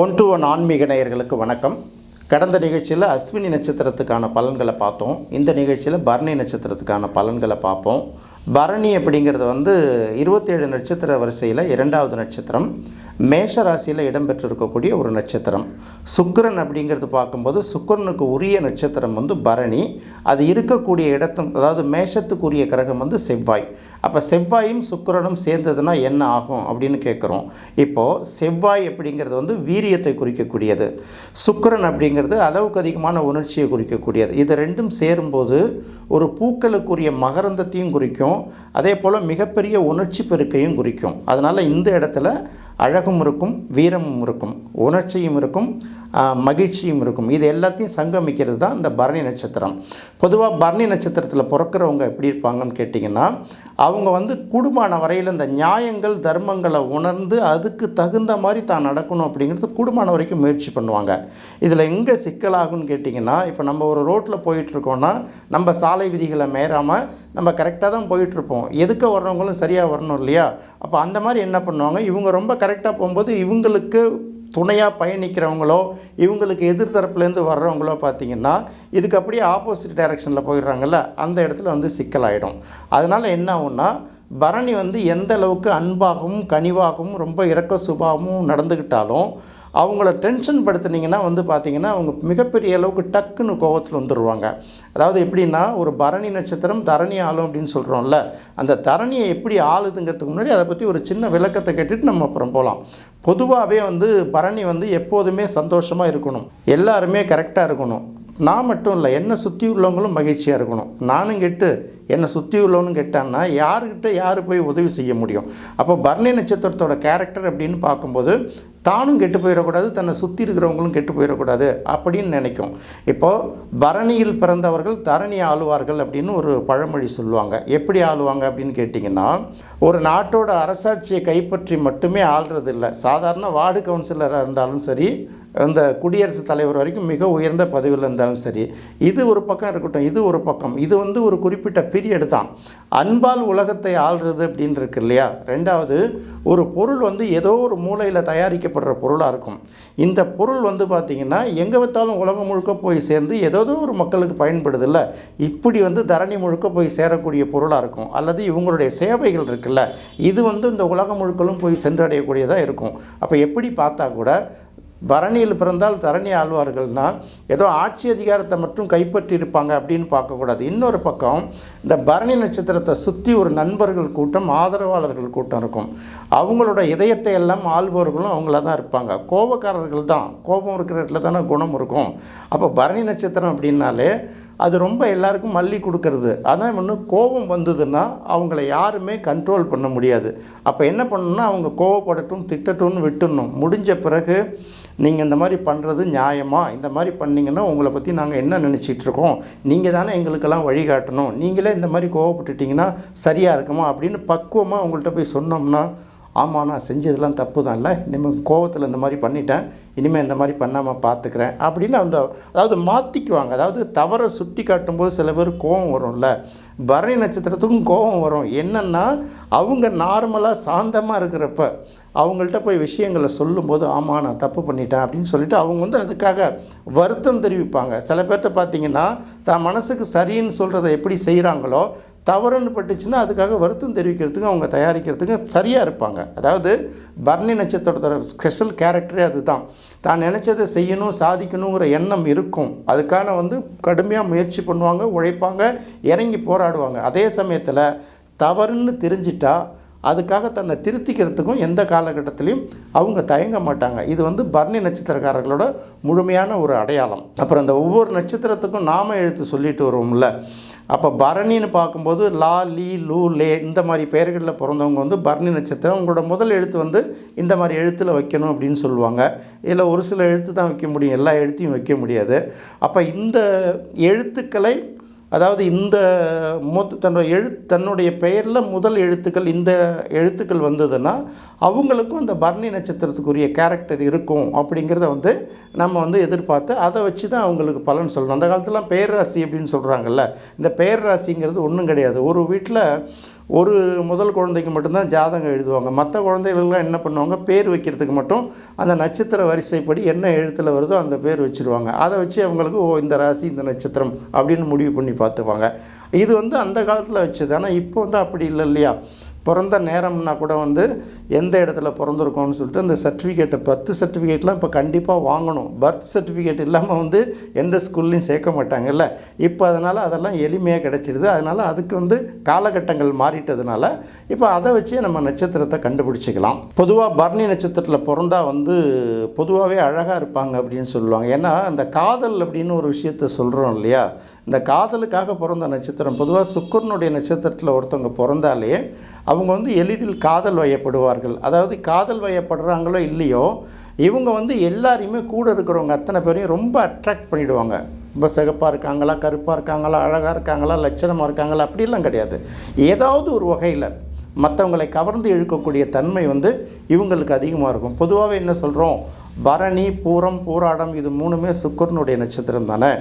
One to one ஆன்மீக நேயர்களுக்கு வணக்கம். கடந்த நிகழ்ச்சியில் அஸ்வினி நட்சத்திரத்துக்கான பலன்களை பார்த்தோம். இந்த நிகழ்ச்சியில் பரணி நட்சத்திரத்துக்கான பலன்களை பார்ப்போம். பரணி அப்படிங்கிறது வந்து இருபத்தேழு நட்சத்திர வரிசையில் இரண்டாவது நட்சத்திரம். மேஷ ராசியில் இடம்பெற்றிருக்கக்கூடிய ஒரு நட்சத்திரம். சுக்கிரன் அப்படிங்கிறது பார்க்கும்போது சுக்கிரனுக்கு உரிய நட்சத்திரம் வந்து பரணி. அது இருக்கக்கூடிய இடத்தும் அதாவது மேஷத்துக்குரிய கிரகம் வந்து செவ்வாய். அப்போ செவ்வாயும் சுக்கிரனும் சேர்ந்ததுன்னா என்ன ஆகும் அப்படின்னு கேட்குறோம் இப்போது செவ்வாய் அப்படிங்கிறது வந்து வீரியத்தை குறிக்கக்கூடியது. சுக்கரன் அப்படிங்கிறது அளவுக்கு அதிகமான உணர்ச்சியை குறிக்கக்கூடியது. இது ரெண்டும் சேரும்போது ஒரு பூக்களுக்குரிய மகரந்தத்தையும் குறிக்கும். அதே போல் மிகப்பெரிய உணர்ச்சி பெருக்கையும் குறிக்கும். அதனால் இந்த இடத்துல அழகும் இருக்கும் வீரமும் இருக்கும் உணர்ச்சியும் இருக்கும் மகிழ்ச்சியும் இருக்கும். இது எல்லாத்தையும் சங்கமிக்கிறது தான் இந்த பரணி நட்சத்திரம். பொதுவாக பரணி நட்சத்திரத்தில் பிறக்கிறவங்க எப்படி இருப்பாங்கன்னு கேட்டிங்கன்னா அவங்க வந்து கூடுமான வரையில் இந்த நியாயங்கள் தர்மங்களை உணர்ந்து அதுக்கு தகுந்த மாதிரி தான் நடக்கணும் அப்படிங்கிறது கூடுமான வரைக்கும் முயற்சி பண்ணுவாங்க. இதில் எங்கே சிக்கலாகும்னு கேட்டிங்கன்னா இப்போ நம்ம ஒரு ரோட்டில் போயிட்டுருக்கோன்னா நம்ம சாலை விதிகளை மீறாமல் நம்ம கரெக்டாக தான் போயிட்டுருப்போம். எதுக்க வர்றவங்களும் சரியாக வரணும் இல்லையா? அப்போ அந்த மாதிரி என்ன பண்ணுவாங்க? இவங்க ரொம்ப கரெக்டாக போகும்போது இவங்களுக்கு துணையாக பயணிக்கிறவங்களோ இவங்களுக்கு எதிர்த்தரப்புலேருந்து வர்றவங்களோ பார்த்தீங்கன்னா இதுக்கு அப்படியே ஆப்போசிட் டைரெக்ஷனில் போயிடுறாங்கல்ல அந்த இடத்துல வந்து சிக்கலாயிடும். அதனால் என்ன ஆகும்னா பரணி வந்து எந்த அளவுக்கு அன்பாகவும் கனிவாகவும் ரொம்ப இறக்க சுபாவமும் நடந்துக்கிட்டாலும் அவங்கள டென்ஷன் படுத்துனீங்கன்னா வந்து பார்த்திங்கன்னா அவங்க மிகப்பெரிய அளவுக்கு டக்குன்னு கோவத்தில் வந்துடுவாங்க அதாவது எப்படின்னா ஒரு பரணி நட்சத்திரம் தரணி ஆளும் அப்படின்னு சொல்கிறோம்ல அந்த தரணியை எப்படி ஆளுதுங்கிறதுக்கு முன்னாடி அதை பற்றி ஒரு சின்ன விளக்கத்தை கேட்டுட்டு நம்ம அப்புறம் போகலாம் பொதுவாகவே வந்து பரணி வந்து எப்போதுமே சந்தோஷமாக இருக்கணும். எல்லாருமே கரெக்டாக இருக்கணும். நான் மட்டும் இல்லை என்னை சுற்றி உள்ளவங்களும் மகிழ்ச்சியாக இருக்கணும். நானும் கெட்டு என்னை சுற்றி உள்ளவனு கேட்டான்னா யாருக்கிட்ட யார் போய் உதவி செய்ய முடியும்? அப்போ பரணி நட்சத்திரத்தோட கேரக்டர் அப்படின்னு பார்க்கும்போது தானும் கெட்டு போயிடக்கூடாது தன்னை சுற்றி இருக்கிறவங்களும் கெட்டு போயிடக்கூடாது அப்படின்னு நினைக்கும். இப்போது பரணியில் பிறந்தவர்கள் தரணி ஆளுவார்கள் அப்படின்னு ஒரு பழமொழி சொல்லுவாங்க. எப்படி ஆளுவாங்க அப்படின்னு கேட்டிங்கன்னா ஒரு நாட்டோட அரசாட்சியை கைப்பற்றி மட்டுமே ஆள்றது இல்லை சாதாரண வார்டு கவுன்சிலராக இருந்தாலும் சரி இந்த குடியரசுத் தலைவர் வரைக்கும் மிக உயர்ந்த பதவியில் இருந்தாலும் சரி இது ஒரு பக்கம் இருக்கட்டும் இது ஒரு பக்கம் இது வந்து ஒரு குறிப்பிட்ட பீரியட் தான் அன்பால் உலகத்தை ஆள்றது அப்படின்னு இருக்கு இல்லையா? ரெண்டாவது ஒரு பொருள் வந்து ஏதோ ஒரு மூலையில் தயாரிக்கப்படுற பொருளாக இருக்கும். இந்த பொருள் வந்து பார்த்திங்கன்னா எங்கே வைத்தாலும் உலகம் முழுக்க போய் சேர்ந்து ஏதோ ஒரு மக்களுக்கு பயன்படுதில்ல. இப்படி வந்து தரணி முழுக்க போய் சேரக்கூடிய பொருளாக இருக்கும். அல்லது இவங்களுடைய சேவைகள் இருக்குல்ல. இது வந்து இந்த உலகம் முழுக்களும் போய் சென்றடையக்கூடியதாக இருக்கும். அப்போ எப்படி பார்த்தா கூட பரணியில் பிறந்தால் தரணி ஆழ்வார்கள்னா ஏதோ ஆட்சி அதிகாரத்தை மட்டும் கைப்பற்றி இருப்பாங்க அப்படின்னு பார்க்கக்கூடாது. இன்னொரு பக்கம் இந்த பரணி நட்சத்திரத்தை சுற்றி ஒரு நண்பர்கள் கூட்டம் ஆதரவாளர்கள் கூட்டம் இருக்கும். அவங்களோட இதயத்தை எல்லாம் ஆள்பவர்களும் அவங்கள தான் இருப்பாங்க. கோபக்காரர்கள் தான். கோபம் இருக்கிற இடத்துல தானே குணம் இருக்கும். அப்போ பரணி நட்சத்திரம் அப்படின்னாலே அது ரொம்ப எல்லாருக்கும் மல்லி கொடுக்கறது. அதான் ஒன்று கோபம் வந்ததுன்னா அவங்கள யாருமே கண்ட்ரோல் பண்ண முடியாது. அப்போ என்ன பண்ணணும்னா அவங்க கோவப்படட்டும் திட்டட்டும்னு விட்டுடணும். முடிஞ்ச பிறகு நீங்கள் இந்த மாதிரி பண்ணுறது நியாயமா? இந்த மாதிரி பண்ணிங்கன்னா உங்களை பற்றி நாங்கள் என்ன நினச்சிட்டு இருக்கோம்? நீங்கள் தானே எங்களுக்கெல்லாம் வழிகாட்டணும். நீங்களே இந்த மாதிரி கோவப்பட்டுட்டிங்கன்னா சரியாக இருக்குமா? அப்படின்னு பக்குவமாக உங்கள்கிட்ட போய் சொன்னோம்னா ஆமாம் நான் செஞ்சதெல்லாம் தப்பு தான் இல்லை நம்ம கோவத்தில் இந்த மாதிரி பண்ணிட்டேன். இனிமேல் இந்த மாதிரி பண்ணாமல் பார்த்துக்கிறேன் அப்படின்னு அந்த அதாவது மாற்றிக்குவாங்க அதாவது தவறை சுட்டி காட்டும்போது சில பேர் கோவம் வரும்ல. பரணி நட்சத்திரத்துக்கும் கோபம் வரும். என்னென்னா அவங்க நார்மலாக சாந்தமாக இருக்கிறப்ப அவங்கள்ட்ட போய் விஷயங்களை சொல்லும்போது ஆமாம் நான் தப்பு பண்ணிட்டேன் அப்படின்னு சொல்லிட்டு அவங்க வந்து அதுக்காக வருத்தம் தெரிவிப்பாங்க. சில பேர்கிட்ட பார்த்தீங்கன்னா தான் மனசுக்கு சரின்னு சொல்கிறத எப்படி செய்கிறாங்களோ தவறுன்னு பட்டுச்சுன்னா அதுக்காக வருத்தம் தெரிவிக்கிறதுக்கு அவங்க தயாரிக்கிறதுக்கு சரியாக இருப்பாங்க. அதாவது பரணி நட்சத்திரத்தோட ஸ்பெஷல் கேரக்டரே அதுதான். தான் நினச்சதை செய்யணும் சாதிக்கணுங்கிற எண்ணம் இருக்கும். அதுக்கான வந்து கடுமையாக முயற்சி பண்ணுவாங்க உழைப்பாங்க இறங்கி போராடுவாங்க. அதே சமயத்தில் தவறுன்னு தெரிஞ்சிட்டா அதுக்காக தன்னை திருத்திக்கிறதுக்கும் எந்த காலகட்டத்திலையும் அவங்க தயங்க மாட்டாங்க. இது வந்து பர்ணி நட்சத்திரக்காரர்களோட முழுமையான ஒரு அடையாளம். அப்புறம் இந்த ஒவ்வொரு நட்சத்திரத்துக்கும் நாம எழுத்து சொல்லிட்டு வருவோம்ல. அப்போ பரணின்னு பார்க்கும்போது லா லீ லூ லே இந்த மாதிரி பெயர்களில் பிறந்தவங்க வந்து பரணி நட்சத்திரம். உங்களோட முதல் எழுத்து வந்து இந்த மாதிரி எழுத்தில் வைக்கணும் அப்படின்னு சொல்லுவாங்க. இதில் ஒரு சில எழுத்து தான் வைக்க முடியும். எல்லா எழுத்தையும் வைக்க முடியாது. அப்போ இந்த எழுத்துக்களை அதாவது இந்த மூத்த தன்னுடைய எழு தன்னுடைய பெயரில் முதல் எழுத்துக்கள் இந்த எழுத்துக்கள் வந்ததுன்னா அவங்களுக்கும் அந்த பர்ணி நட்சத்திரத்துக்குரிய கேரக்டர் இருக்கும் அப்படிங்கிறத வந்து நம்ம வந்து எதிர்பார்த்து அதை வச்சு தான் அவங்களுக்கு பலன் சொல்லணும். அந்த காலத்துலாம் பெயர் ராசி அப்படின்னு சொல்கிறாங்கல்ல இந்த பெயர் ராசிங்கிறது ஒன்றும் கிடையாது. ஒரு வீட்டில் ஒரு முதல் குழந்தைக்கு மட்டும்தான் ஜாதகம் எழுதுவாங்க. மற்ற குழந்தைகளுக்கெல்லாம் என்ன பண்ணுவாங்க? பேர் வைக்கிறதுக்கு மட்டும் அந்த நட்சத்திர வரிசைப்படி என்ன எழுத்தில் வருதோ அந்த பேர் வச்சுருவாங்க. அதை வச்சு அவங்களுக்கு ஓ இந்த ராசி இந்த நட்சத்திரம் அப்படின்னு முடிவு பண்ணி பார்த்துப்பாங்க. இது வந்து அந்த காலத்தில் வச்சது. ஆனால் இப்போ வந்து அப்படி இல்லை இல்லையா? பிறந்த நேரம்னா கூட வந்து எந்த இடத்துல பிறந்திருக்கோம்னு சொல்லிட்டு அந்த சர்டிஃபிகேட்டை பர்த் சர்டிஃபிகேட்லாம் இப்போ கண்டிப்பாக வாங்கணும். பர்த் சர்டிஃபிகேட் இல்லாமல் வந்து எந்த ஸ்கூல்லையும் சேர்க்க மாட்டாங்கல்ல. இப்போ அதனால் அதெல்லாம் எளிமையாக கிடச்சிடுது அதனால் அதுக்கு வந்து காலகட்டங்கள் மாறிட்டதுனால இப்போ அதை வச்சே நம்ம நட்சத்திரத்தை கண்டுபிடிச்சிக்கலாம். பொதுவாக பர்ணி நட்சத்திரத்தில் பிறந்தா வந்து பொதுவாகவே அழகாக இருப்பாங்க அப்படின்னு சொல்லுவாங்க. ஏன்னா அந்த காதல் அப்படின்னு ஒரு விஷயத்த சொல்கிறோம் இல்லையா? இந்த காதலுக்காக பிறந்த நட்சத்திரம் பொதுவாக சுக்கரனுடைய நட்சத்திரத்தில் ஒருத்தவங்க பிறந்தாலே அவங்க வந்து எளிதில் காதல் வயப்படுவார்கள். அதாவது காதல் வயப்படுறாங்களோ இல்லையோ இவங்க வந்து எல்லாரையுமே கூட இருக்கிறவங்க அத்தனை பேரையும் ரொம்ப அட்ராக்ட் பண்ணிவிடுவாங்க ரொம்ப சிகப்பாக இருக்காங்களா கருப்பாக இருக்காங்களா அழகாக இருக்காங்களா லட்சணமாக இருக்காங்களா அப்படிலாம் கிடையாது. ஏதாவது ஒரு வகையில் மற்றவங்களை கவர்ந்து இழுக்கக்கூடிய தன்மை வந்து இவங்களுக்கு அதிகமாக இருக்கும். பொதுவாகவே என்ன சொல்கிறோம் பரணி பூரம் பூராடம் இது மூணுமே சுக்கரனுடைய நட்சத்திரம் தானே.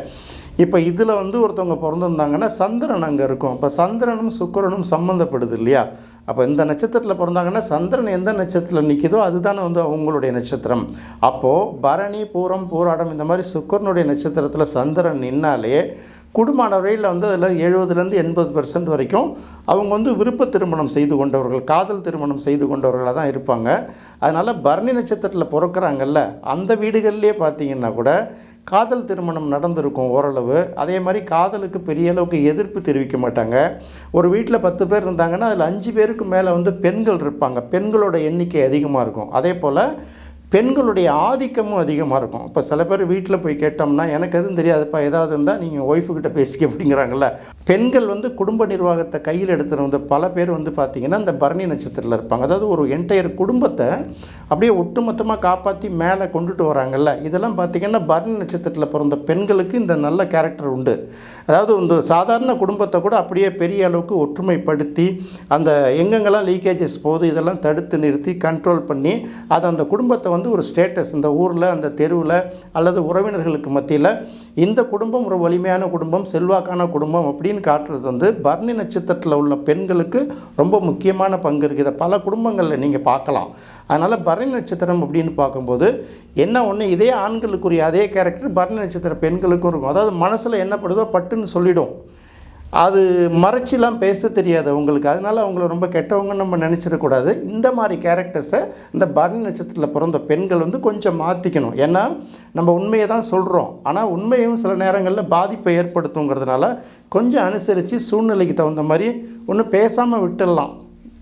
இப்போ இதில் வந்து ஒருத்தவங்க பிறந்திருந்தாங்கன்னா சந்திரன் அங்கே இருக்கும். அப்போ சந்திரனும் சுக்கரனும் சம்மந்தப்படுது இல்லையா? அப்போ இந்த நட்சத்திரத்தில் பிறந்தாங்கன்னா சந்திரன் எந்த நட்சத்திரத்தில் நிற்கிதோ அதுதானே வந்து அவங்களுடைய நட்சத்திரம். அப்போது பரணி பூரம் பூராடம் இந்த மாதிரி சுக்கரனுடைய நட்சத்திரத்தில் சந்திரன் நின்னாலே குடும்பமானவரையில் வந்து அதில் எழுபதுலேருந்து எண்பது பெர்சன்ட் வரைக்கும் அவங்க வந்து விருப்ப திருமணம் செய்து கொண்டவர்கள் காதல் திருமணம் செய்து கொண்டவர்களாக தான் இருப்பாங்க. அதனால் பரணி நட்சத்திரத்தில் பிறக்கிறாங்கல்ல அந்த வீடுகள்லேயே பார்த்தீங்கன்னா கூட காதல் திருமணம் நடந்திருக்கும் ஓரளவு. அதே மாதிரி காதலுக்கு பெரிய அளவுக்கு எதிர்ப்பு தெரிவிக்க மாட்டாங்க. ஒரு வீட்டில் பத்து பேர் இருந்தாங்கன்னா அதில் அஞ்சு பேருக்கு மேலே வந்து பெண்கள் இருப்பாங்க. பெண்களோட எண்ணிக்கை அதிகமாக இருக்கும். அதே போல் பெண்களுடைய ஆதிக்கமும் அதிகமாக இருக்கும். இப்போ சில பேர் வீட்டில் போய் கேட்டோம்னா எனக்கு எதுவும் தெரியாதுப்பா ஏதாவது இருந்தால் நீங்கள் ஒய்ஃபுக்கிட்ட பேசிக்க அப்படிங்கிறாங்கல்ல. பெண்கள் வந்து குடும்ப நிர்வாகத்தை கையில் எடுத்துகிட்டு வந்து பல பேர் வந்து பார்த்திங்கன்னா இந்த பரணி நட்சத்திரத்தில் இருப்பாங்க. அதாவது ஒரு என்டையர் குடும்பத்தை அப்படியே ஒட்டுமொத்தமாக காப்பாற்றி மேலே கொண்டுட்டு வராங்கல்ல. இதெல்லாம் பார்த்திங்கன்னா பரணி நட்சத்திரத்தில் பிறந்த பெண்களுக்கு இந்த நல்ல கேரக்டர் உண்டு. அதாவது இந்த சாதாரண குடும்பத்தை கூட அப்படியே பெரிய அளவுக்கு ஒற்றுமைப்படுத்தி அந்த எங்கெங்கெல்லாம் லீக்கேஜஸ் போகுது இதெல்லாம் தடுத்து நிறுத்தி கண்ட்ரோல் பண்ணி அதை அந்த குடும்பத்தை வந்து ஒரு ஸ்டேட்டஸ் இந்த ஊரில் அந்த தெருவில் அல்லது உறவினர்களுக்கு மத்தியில் இந்த குடும்பம் ஒரு வலிமையான குடும்பம் செல்வாக்கான குடும்பம் அப்படின்னு காட்டுறது வந்து பர்ணி நட்சத்திரத்தில் உள்ள பெண்களுக்கு ரொம்ப முக்கியமான பங்கு இருக்குது. இதை பல குடும்பங்களில் நீங்கள் பார்க்கலாம். அதனால் பரணி நட்சத்திரம் அப்படின்னு பார்க்கும்போது என்ன ஒன்று இதே ஆண்களுக்குரிய அதே கேரக்டர் பரணி நட்சத்திர பெண்களுக்கும் இருக்கும். அதாவது மனசில் என்னப்படுதோ பட்டுன்னு சொல்லிவிடும் அது மறைச்சிலாம் பேச தெரியாது அவங்களுக்கு. அதனால் அவங்கள ரொம்ப கெட்டவங்கன்னு நம்ம நினச்சிடக்கூடாது இந்த மாதிரி கேரக்டர்ஸை இந்த பரணி நட்சத்திரத்தில் பிறந்த பெண்கள் வந்து கொஞ்சம் மாற்றிக்கணும் ஏன்னா நம்ம உண்மையை தான் சொல்கிறோம் ஆனால் உண்மையும் சில நேரங்களில் பாதிப்பை ஏற்படுத்துங்கிறதுனால கொஞ்சம் அனுசரித்து சூழ்நிலைக்கு தகுந்த மாதிரி ஒன்று பேசாமல் விட்டுடலாம்.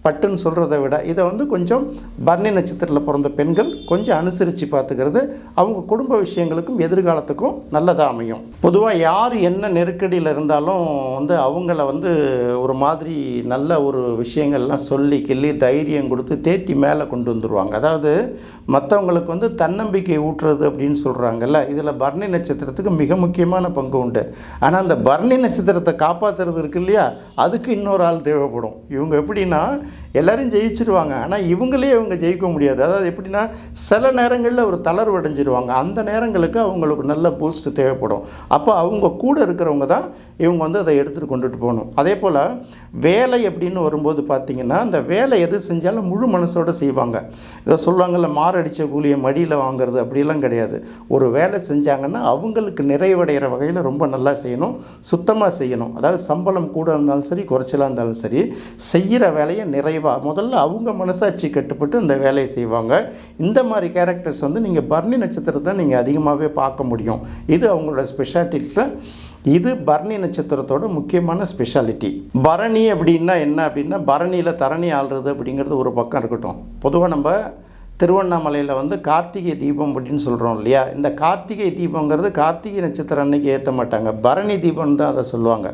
பட்டுன்னு சொல்கிறத விட இதை வந்து கொஞ்சம் பர்ணி நட்சத்திரத்தில் பிறந்த பெண்கள் கொஞ்சம் அனுசரித்து பார்த்துக்கிறது. அவங்க குடும்ப விஷயங்களுக்கும் எதிர்காலத்துக்கும் நல்லதாக அமையும். பொதுவாக யார் என்ன நெருக்கடியில் இருந்தாலும் வந்து அவங்கள வந்து ஒரு மாதிரி நல்ல ஒரு விஷயங்கள்லாம் சொல்லி கிள்ளி தைரியம் கொடுத்து தேத்தி மேலே கொண்டு வந்துடுவாங்க அதாவது மற்றவங்களுக்கு வந்து தன்னம்பிக்கை ஊட்டுறது அப்படின்னு சொல்கிறாங்கல்ல இதில் பர்ணி நட்சத்திரத்துக்கு மிக முக்கியமான பங்கு உண்டு. ஆனால் அந்த பர்ணி நட்சத்திரத்தை காப்பாற்றுறது இருக்கு இல்லையா? அதுக்கு இன்னொரு ஆள் தேவைப்படும். இவங்க எப்படின்னா எல்லாரும் ஜெயிச்சிருவாங்க. ஆனால் இவங்களே இவங்க ஜெயிக்க முடியாது. அதாவது எப்படின்னா சில நேரங்களில் ஒரு தளர்வு அடைஞ்சிருவாங்க. அந்த நேரங்களுக்கு அவங்களுக்கு நல்ல பூஸ்ட் தேவைப்படும். அப்போ அவங்க கூட இருக்கிறவங்க தான் இவங்க வந்து அதை எடுத்துகிட்டு கொண்டுட்டு போகணும். அதே போல் வேலை அப்படின்னு வரும்போது பார்த்திங்கன்னா அந்த வேலை எது செஞ்சாலும் முழு மனசோடு செய்வாங்க. இதை சொல்லுவாங்கள்ல மாரடித்த கூலியை மடியில் வாங்குறது அப்படிலாம் கிடையாது. ஒரு வேலை செஞ்சாங்கன்னா அவங்களுக்கு நிறைவடைகிற வகையில் ரொம்ப நல்லா செய்யணும். சுத்தமாக செய்யணும். அதாவது சம்பளம் கூட இருந்தாலும் சரி குறைச்சலாக இருந்தாலும் சரி செய்கிற வேலையை நிறைவாக முதல்ல அவங்க மனசாட்சி கட்டுப்பட்டு இந்த வேலையை செய்வாங்க. இந்த மாதிரி கேரக்டர்ஸ் வந்து நீங்கள் பர்ணி நட்சத்திரத்தை நீங்கள் அதிகமாகவே பார்க்க முடியும். இது அவங்களோட ஸ்பெஷாலிட்டியில் இது பரணி நட்சத்திரத்தோட முக்கியமான ஸ்பெஷாலிட்டி பரணி அப்படின்னா என்ன அப்படின்னா பரணியில் தரணி ஆள்றது அப்படிங்கிறது ஒரு பக்கம் இருக்கட்டும். பொதுவாக நம்ம திருவண்ணாமலையில் வந்து கார்த்திகை தீபம் அப்படின்னு சொல்கிறோம் இல்லையா? இந்த கார்த்திகை தீபங்கிறது கார்த்திகை நட்சத்திரம் அன்னைக்கு ஏற்ற மாட்டாங்க. பரணி தீபம் தான் அதை சொல்லுவாங்க.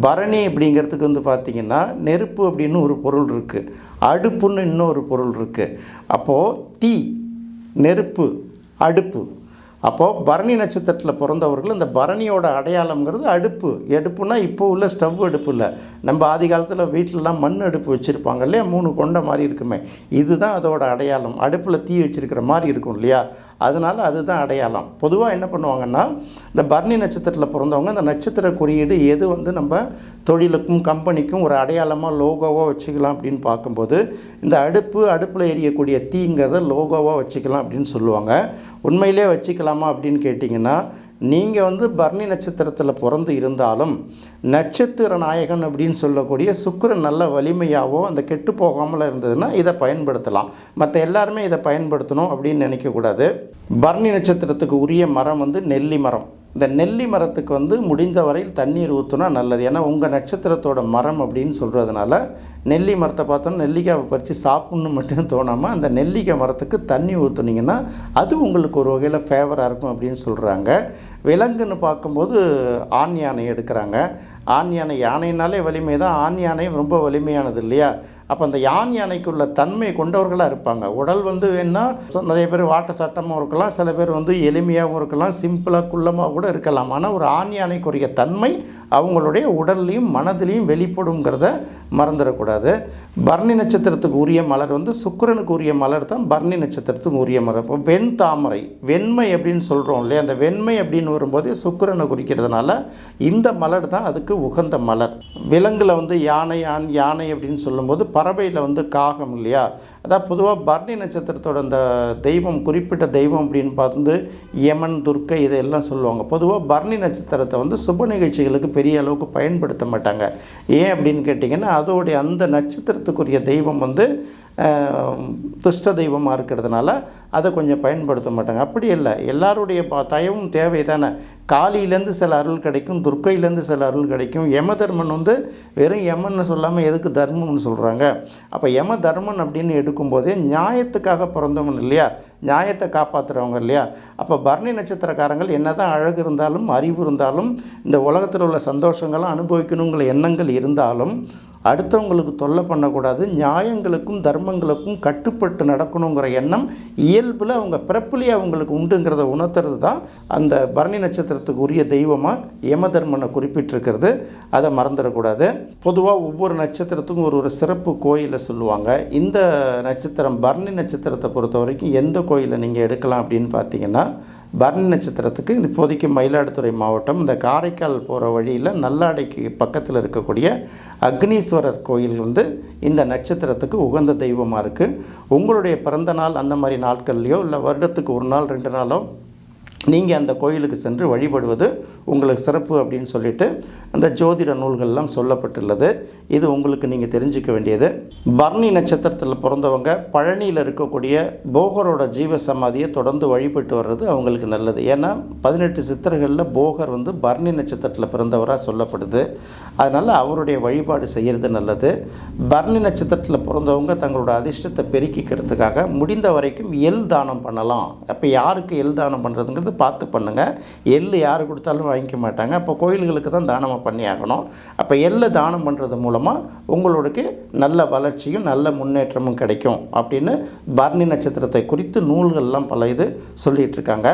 பரணி அப்படிங்கிறதுக்கு வந்து பார்த்திங்கன்னா நெருப்பு அப்படின்னு ஒரு பொருள் இருக்குது அடுப்புன்னு இன்னொரு பொருள் இருக்குது அப்போது தீ நெருப்பு அடுப்பு. அப்போது பரணி நட்சத்திரத்தில் பிறந்தவர்கள் இந்த பரணியோட அடையாளம்ங்கிறது அடுப்பு. அடுப்புனா இப்போ உள்ள ஸ்டவ் அடுப்பு இல்லை. நம்ம ஆதி காலத்தில் வீட்டிலலாம் மண் அடுப்பு வச்சுருப்பாங்க இல்லையா? மூணு கொண்ட மாதிரி இருக்குமே. இதுதான் அதோட அடையாளம். அடுப்பில் தீ வச்சிருக்கிற மாதிரி இருக்கும் இல்லையா? அதனால அதுதான் அடையாளம். பொதுவாக என்ன பண்ணுவாங்கன்னா இந்த பரணி நட்சத்திரத்தில் பிறந்தவங்க இந்த நட்சத்திர குறியீடு எது வந்து நம்ம தொழிலுக்கும் கம்பெனிக்கும் ஒரு அடையாளமாக லோகோவாக வச்சுக்கலாம் அப்படின்னு பார்க்கும்போது இந்த அடுப்பு அடுப்பில் எரியக்கூடிய தீங்கிறத லோகோவாக வச்சுக்கலாம் அப்படின்னு சொல்லுவாங்க. உண்மையிலே வச்சுக்கலாம் அப்படின்னு கேட்டிங்கன்னா நீங்கள் வந்து பர்ணி நட்சத்திரத்தில் பிறந்து இருந்தாலும் நட்சத்திர நாயகன் அப்படின்னு சொல்லக்கூடிய சுக்கிரன் நல்ல வலிமையாகவோ அந்த கெட்டு போகாமல் இருந்ததுன்னா இதை பயன்படுத்தலாம். மற்ற எல்லாருமே இதை பயன்படுத்தணும் அப்படின்னு நினைக்கக்கூடாது. பர்ணி நட்சத்திரத்துக்கு உரிய மரம் வந்து நெல்லி மரம். இந்த நெல்லி மரத்துக்கு வந்து முடிந்த வரையில் தண்ணீர் ஊற்றினா நல்லது. ஏன்னா உங்கள் நட்சத்திரத்தோட மரம் அப்படின்னு சொல்கிறதுனால நெல்லி மரத்தை பார்த்தோன்னா நெல்லிக்காய் பறித்து சாப்பிட்ணும் மட்டும் தோணாமல் அந்த நெல்லிக்காய் மரத்துக்கு தண்ணி ஊற்றுனீங்கன்னா அது உங்களுக்கு ஒரு வகையில் ஃபேவராக இருக்கும் அப்படின்னு சொல்கிறாங்க விலங்குன்னு பார்க்கும்போது ஆண் யானை எடுக்கிறாங்க. ஆண் யானை யானைனாலே வலிமை தான் ஆண் யானை ரொம்ப வலிமையானது இல்லையா? அப்போ அந்த யான் யானைக்குள்ள தன்மை கொண்டவர்களாக இருப்பாங்க. உடல் வந்து வேணால் நிறைய பேர் வாட்ட சட்டமாக இருக்கலாம் சில பேர் வந்து எளிமையாகவும் இருக்கலாம் சிம்பிளாக குள்ளமாக கூட இருக்கலாம். ஆனால் ஒரு ஆண் யானைக்குரிய தன்மை அவங்களுடைய உடல்லையும் மனதிலையும் வெளிப்படுங்கிறத மறந்துடக்கூடாது. பர்ணி நட்சத்திரத்துக்கு உரிய மலர் வந்து சுக்கிரனுக்கு உரிய மலர் தான் பர்ணி நட்சத்திரத்துக்கு உரிய மலர். இப்போ வெண் தாமரை வெண்மை அப்படின்னு சொல்கிறோம் இல்லையா? அந்த வெண்மை அப்படின்னு வரும்போது சுக்கிரனை குறிக்கிறதுனால இந்த மலர் தான் அதுக்கு உகந்த மலர். விலங்கில் வந்து யானை யான் யானை அப்படின்னு சொல்லும்போது பறவையில் வந்து காகம் இல்லையா? அதான் பொதுவாக பரணி நட்சத்திரத்தோட அந்த தெய்வம் குறிப்பிட்ட தெய்வம் அப்படின்னு பார்த்து யமன் துர்க்கை இதையெல்லாம் சொல்லுவாங்க. பொதுவாக பரணி நட்சத்திரத்தை வந்து சுப நிகழ்ச்சிகளுக்கு பெரிய அளவுக்கு பயன்படுத்த மாட்டாங்க. ஏன் அப்படின்னு கேட்டிங்கன்னா அதோடைய அந்த நட்சத்திரத்துக்குரிய தெய்வம் வந்து துஷ்ட தெய்வமாக இருக்கிறதுனால அதை கொஞ்சம் பயன்படுத்த மாட்டாங்க. அப்படி இல்லை. எல்லாருடைய ப தயவும் தேவை தானே காளியிலேருந்து சில அருள் கிடைக்கும் துர்க்கையிலேருந்து சில அருள் கிடைக்கும். யம தர்மன் வந்து வெறும் யமன்னு சொல்லாமல் எதுக்கு தர்மம்னு சொல்கிறாங்க அப்போ யம தர்மன் அப்படின்னு எடுக்கும்போதே நியாயத்துக்காக பிறந்தவன் இல்லையா? நியாயத்தை காப்பாற்றுறவங்க இல்லையா? அப்போ பரணி நட்சத்திரக்காரங்கள் என்ன தான் அழகு இருந்தாலும் அறிவு இருந்தாலும் இந்த உலகத்தில் உள்ள சந்தோஷங்களும் அனுபவிக்கணுங்கிற எண்ணங்கள் இருந்தாலும் அடுத்தவங்களுக்கு தொல்லை பண்ணக்கூடாது நியாயங்களுக்கும் தர்மங்களுக்கும் கட்டுப்பட்டு நடக்கணுங்கிற எண்ணம் இயல்பில் அவங்க பிறப்புலேயே அவங்களுக்கு உண்டுங்கிறத உணர்த்துறது தான் அந்த பரணி நட்சத்திரத்துக்கு உரிய தெய்வமாக யமதர்மனை குறிப்பிட்டிருக்கிறது. அதை மறந்துடக்கூடாது. பொதுவாக ஒவ்வொரு நட்சத்திரத்துக்கும் ஒரு ஒரு சிறப்பு கோயிலை சொல்லுவாங்க. இந்த நட்சத்திரம் பரணி நட்சத்திரத்தை பொறுத்த வரைக்கும் எந்த கோயிலை நீங்கள் எடுக்கலாம் அப்படின்னு பார்த்தீங்கன்னா பரணி நட்சத்திரத்துக்கு இப்போதைக்கு மயிலாடுதுறை மாவட்டம் இந்த காரைக்கால் போகிற வழியில் நல்லாடைக்கு பக்கத்தில் இருக்கக்கூடிய அக்னீஸ்வரர் கோயில் வந்து இந்த நட்சத்திரத்துக்கு உகந்த தெய்வமாக இருக்குது உங்களுடைய பிறந்த நாள் அந்த மாதிரி நாட்கள்லையோ இல்லை வருடத்துக்கு ஒரு நாள் ரெண்டு நாளோ? நீங்கள் அந்த கோயிலுக்கு சென்று வழிபடுவது உங்களுக்கு சிறப்பு அப்படின்னு சொல்லிட்டு அந்த ஜோதிட நூல்கள்லாம் சொல்லப்பட்டுள்ளது. இது உங்களுக்கு நீங்கள் தெரிஞ்சுக்க வேண்டியது. பர்ணி நட்சத்திரத்தில் பிறந்தவங்க பழனியில் இருக்கக்கூடிய போகரோட ஜீவ சமாதியை தொடர்ந்து வழிபட்டு வர்றது அவங்களுக்கு நல்லது. ஏன்னா பதினெட்டு சித்தர்களில் போகர் வந்து பர்ணி நட்சத்திரத்தில் பிறந்தவராக சொல்லப்படுது. அதனால் அவருடைய வழிபாடு செய்கிறது நல்லது. பர்ணி நட்சத்திரத்தில் பிறந்தவங்க தங்களோட அதிர்ஷ்டத்தை பெருக்கிக்கிறதுக்காக முடிந்த வரைக்கும் எல் தானம் பண்ணலாம். அப்போ யாருக்கு எல் தானம் பண்ணுறதுங்கிறது பார்த்து பண்ணுங்கள் எள் யார் கொடுத்தாலும் வாங்கிக்க மாட்டாங்க. அப்போ கோயில்களுக்கு தான் தானமாக பண்ணி ஆகணும். அப்போ எள்ளை தானம் பண்ணுறது மூலமாக உங்களுக்கு நல்ல வளர்ச்சியும் நல்ல முன்னேற்றமும் கிடைக்கும் அப்படின்னு பரணி நட்சத்திரத்தை குறித்து நூல்கள்லாம் பல இது சொல்லிகிட்ருக்காங்க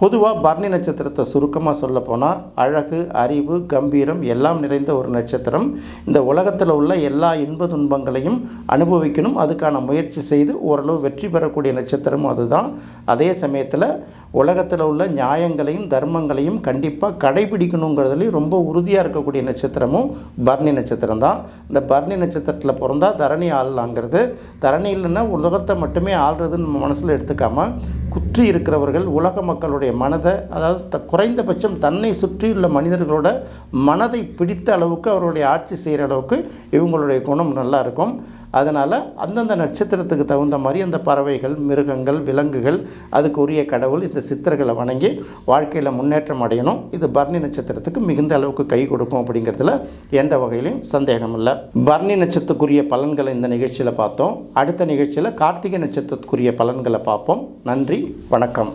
பொதுவாக பர்ணி நட்சத்திரத்தை சுருக்கமாக சொல்லப்போனால் அழகு அறிவு கம்பீரம் எல்லாம் நிறைந்த ஒரு நட்சத்திரம். இந்த உலகத்தில் உள்ள எல்லா இன்ப துன்பங்களையும் அனுபவிக்கணும். அதுக்கான முயற்சி செய்து ஓரளவு வெற்றி பெறக்கூடிய நட்சத்திரமும் அதுதான். அதே சமயத்தில் உலகத்தில் உள்ள நியாயங்களையும் தர்மங்களையும் கண்டிப்பாக கடைபிடிக்கணுங்கிறதுலையும் ரொம்ப உறுதியாக இருக்கக்கூடிய நட்சத்திரமும் பர்ணி நட்சத்திரம் தான். இந்த பர்ணி நட்சத்திரத்தில் பிறந்தா தரணி ஆளலாங்கிறது. தரணி இல்லைன்னா உலகத்தை மட்டுமே ஆள்றதுன்னு மனசில் எடுத்துக்காமல் குற்றி இருக்கிறவர்கள் உலக மக்களுடைய மனதை அதாவது த குறைந்தபட்சம் தன்னை சுற்றியுள்ள மனிதர்களோட மனதை பிடித்த அளவுக்கு அவருடைய ஆட்சி செய்கிற அளவுக்கு இவங்களுடைய குணம் நல்லா இருக்கும். அதனால் அந்தந்த நட்சத்திரத்துக்கு தகுந்த மாதிரி அந்த பறவைகள் மிருகங்கள் விலங்குகள் அதுக்கு உரிய கடவுள் இந்த சித்தர்களை வணங்கி வாழ்க்கையில் முன்னேற்றம் அடையணும். இது பர்ணி நட்சத்திரத்துக்கு மிகுந்த அளவுக்கு கை கொடுக்கும் அப்படிங்கிறதுல எந்த வகையிலையும் சந்தேகம் இல்லை பர்ணி நட்சத்திரத்துக்குரிய பலன்களை இந்த நிகழ்ச்சியில் பார்த்தோம். அடுத்த நிகழ்ச்சியில் கார்த்திகை நட்சத்திரத்துக்குரிய பலன்களை பார்ப்போம். நன்றி வணக்கம்.